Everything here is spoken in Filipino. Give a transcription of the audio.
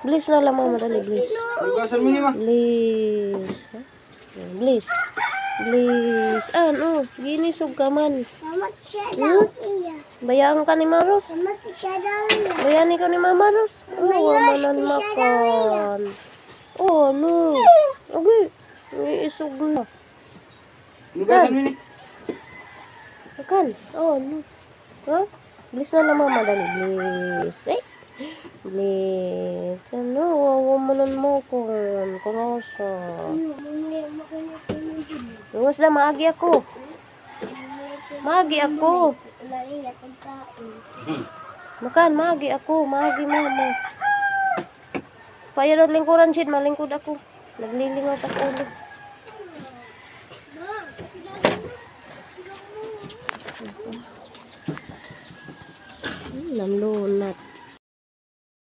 Bliss na lang mama, dali, bliss. Hugasan mo ni ma. Bliss. Ano? Ginisog ka man. Siya Hmm? iya. Bayaan ka ni Maros. Mamat siya daw iya. Bayani ka ni Mama Ros. Oh, wamanan makan. Oh, no. Okay. Iisog na. Hugasan mo ni. Makan. Oh, no. Ha? Bliss na lang mama, dali. Bliss. Eh. Bliss. Ano? Wawamanan mo kung kurasa. Luwas na, maagi ako. Maagi ako. Makan, magi ako, magi mama. Payarod lingkuran shit, malingkod ako. Naglilingot ako ulit. น้ำโดนัท